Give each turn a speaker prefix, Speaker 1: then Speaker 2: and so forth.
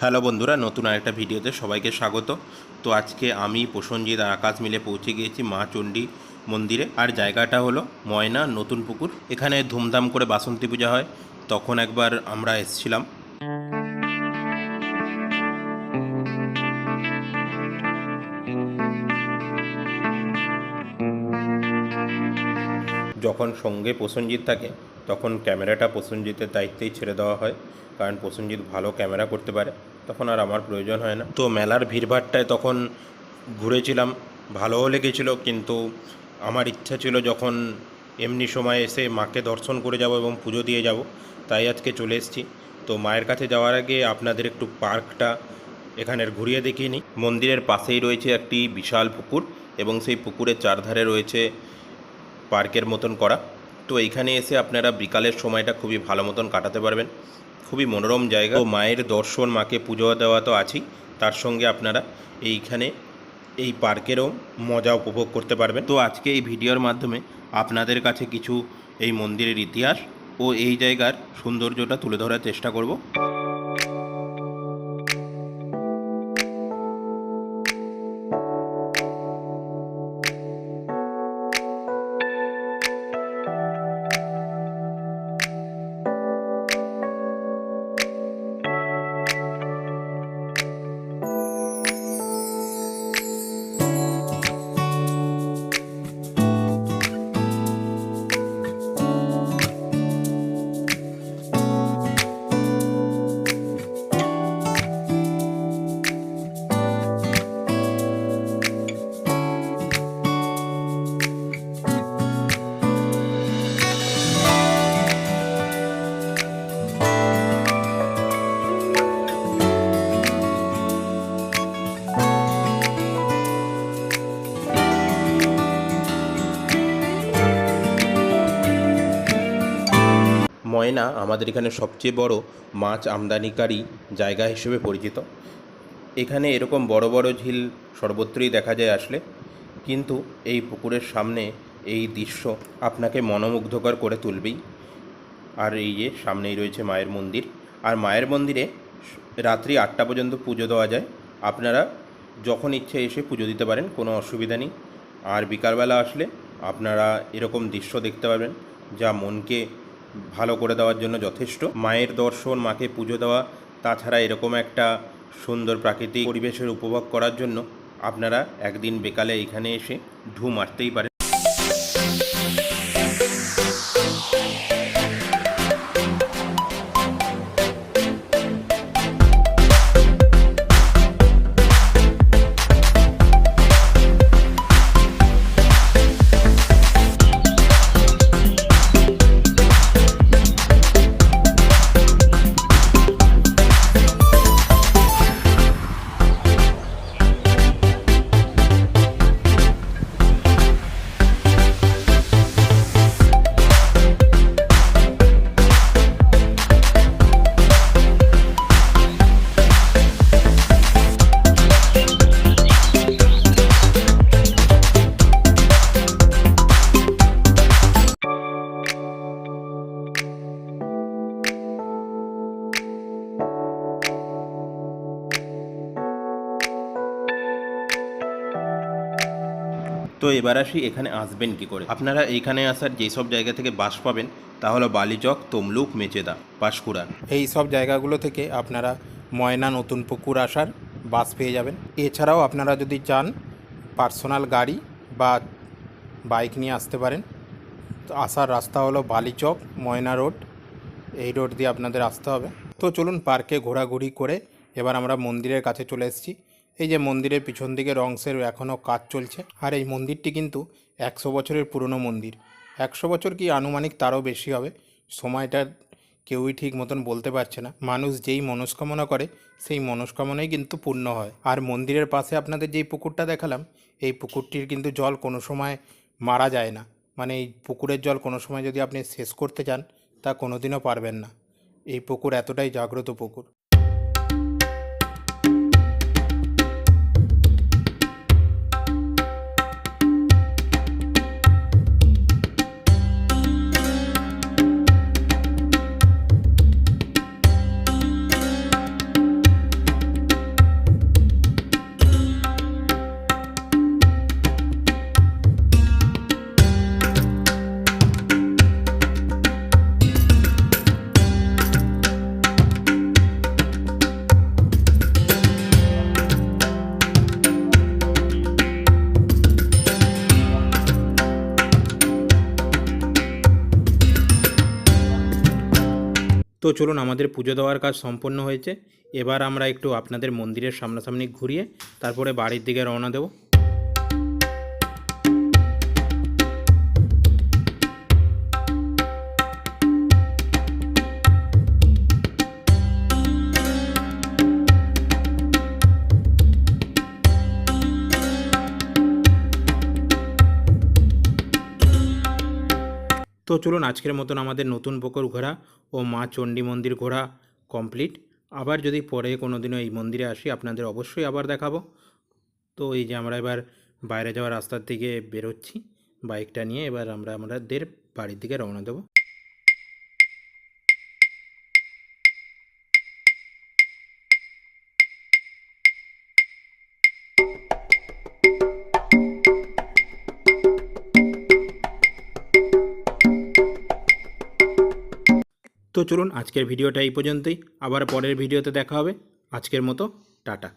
Speaker 1: Hello বন্ধুরা, নতুন আরেকটা ভিডিওতে সবাইকে স্বাগত। তো আজকে আমি প্রসঞ্জিৎ আর আকাশ মিলে পৌঁছে গিয়েছি মা চণ্ডী মন্দিরে। আর জায়গাটা হলো ময়না নতুন পুকুর। এখানে ধুমধাম করে বাসন্তী পূজা হয়। তখন একবার আমরা এসেছিলাম। যখন সঙ্গে প্রসঞ্জিৎ থাকে, তখন ক্যামেরাটা প্রসঞ্জিতের দায়িত্বেই ছেড়ে দেওয়া হয়। কারণ প্রসঞ্জিৎ ভালো ক্যামেরা করতে পারে, তখন আর আমার প্রয়োজন হয় না। তো মেলার ভিড়ভাট্টায় তখন ঘুরেছিলাম ভালোও লেগেছিল, কিন্তু আমার ইচ্ছা ছিল যখন এমনি সময় এসে মাকে দর্শন করে যাব এবং পুজো দিয়ে যাব, তাই আজকে চলে এসেছি। তো মায়ের কাছে যাওয়ার আগে আপনাদের একটু পার্কটা এখানের ঘুরিয়ে দেখিয়ে নিই। মন্দিরের পাশেই রয়েছে একটি বিশাল পুকুর এবং সেই পুকুরের চারধারে রয়েছে পার্কের মতন করা। তো এইখানে এসে আপনারা বিকালের সময়টা খুবই ভালো মতন কাটাতে পারবেন। খুবই মনোরম জায়গা। ও মায়ের দর্শন, মাকে পুজো দেওয়া তো আছেই। তার সঙ্গে আপনারা এইখানে এই পার্কেরও মজা উপভোগ করতে পারবেন। তো আজকে এই ভিডিওর মাধ্যমে আপনাদের কাছে কিছু এই মন্দিরের ইতিহাস ও এই জায়গার সৌন্দর্যটা তুলে ধরার চেষ্টা করব। ময়না আমাদের এখানে সবচেয়ে বড় মাছ আমদানিকারী জায়গা হিসেবে পরিচিত। এখানে এরকম বড় বড় ঝিল সর্বত্রই দেখা যায় আসলে। কিন্তু এই পুকুরের সামনে এই দৃশ্য আপনাকে মনোমুগ্ধকর করে তুলবেই। আর এই যে সামনেই রয়েছে মায়ের মন্দির। আর মায়ের মন্দিরে রাত্রি আটটা পর্যন্ত পুজো দেওয়া যায়। আপনারা যখন ইচ্ছে এসে পুজো দিতে পারেন, কোনো অসুবিধা নেই। আর বিকালবেলা আসলে আপনারা এরকম দৃশ্য দেখতে পাবেন, যা মনকে ভালো করে দেওয়ার জন্য যথেষ্ট। মায়ের দর্শন, মাকে পুজো দেওয়া, তাছাড়া এরকম একটা সুন্দর প্রাকৃতিক পরিবেশের উপভোগ করার জন্য আপনারা একদিন বেকালে এখানে এসে ঢু মারতেই পারেন। তো এবার আসি এখানে আসবেন কি করে। আপনারা এইখানে আসার যেসব জায়গা থেকে বাস পাবেন, তা হলো বালিচক, তমলুক, মেচেদা, পাঁশকুড়া।
Speaker 2: এই সব জায়গাগুলো থেকে আপনারা ময়না নতুন পুকুর আসার বাস পেয়ে যাবেন। এছাড়াও আপনারা যদি চান পার্সোনাল গাড়ি বা বাইক নিয়ে আসতে পারেন, তো আসার রাস্তা হলো বালিচক, ময়না রোড, এই রোড দিয়ে আপনাদের আসতে হবে। তো চলুন পার্কে ঘোরাঘুরি করে এবার আমরা মন্দিরের কাছে চলে এসেছি। এই যে মন্দিরের পিছন দিকের অংশের এখনও কাজ চলছে, আর এই মন্দিরটি কিন্তু একশো বছরের পুরনো মন্দির। একশো বছর কি আনুমানিক তারও বেশি হবে, সময়টা কেউই ঠিক মতন বলতে পারছে না। মানুষ যেই মনস্কামনা করে, সেই মনস্কামনাই কিন্তু পূর্ণ হয়। আর মন্দিরের পাশে আপনাদের যেই পুকুরটা দেখালাম, এই পুকুরটির কিন্তু জল কোনো সময় মারা যায় না। মানে এই পুকুরের জল কোনো সময় যদি আপনি শেষ করতে চান, তা কোনোদিনও পারবেন না। এই পুকুর এতটাই জাগ্রত পুকুর। তো চলুন আমাদের পুজো দেওয়ার কাজ সম্পন্ন হয়েছে। এবার আমরা একটু আপনাদের মন্দিরের সামনাসামনি ঘুরিয়ে তারপরে বাড়ির দিকে রওনা দেবো। তো চলুন আজকের মতন আমাদের নতুন পুকুর ঘোরা ও মা চণ্ডী মন্দির ঘোরা কমপ্লিট। আবার যদি পরে কোনো দিনও এই মন্দিরে আসি, আপনাদের অবশ্যই আবার দেখাবো। তো এই যে আমরা এবার বাইরে যাওয়ার রাস্তার দিকে বেরোচ্ছি, বাইকটা নিয়ে এবার আমরা আমাদের বাড়ির দিকে রওনা দেবো। তো চলুন আজকের ভিডিওটা এই পর্যন্তই। আবার পরের ভিডিওতে দেখা হবে। আজকের মতো টাটা।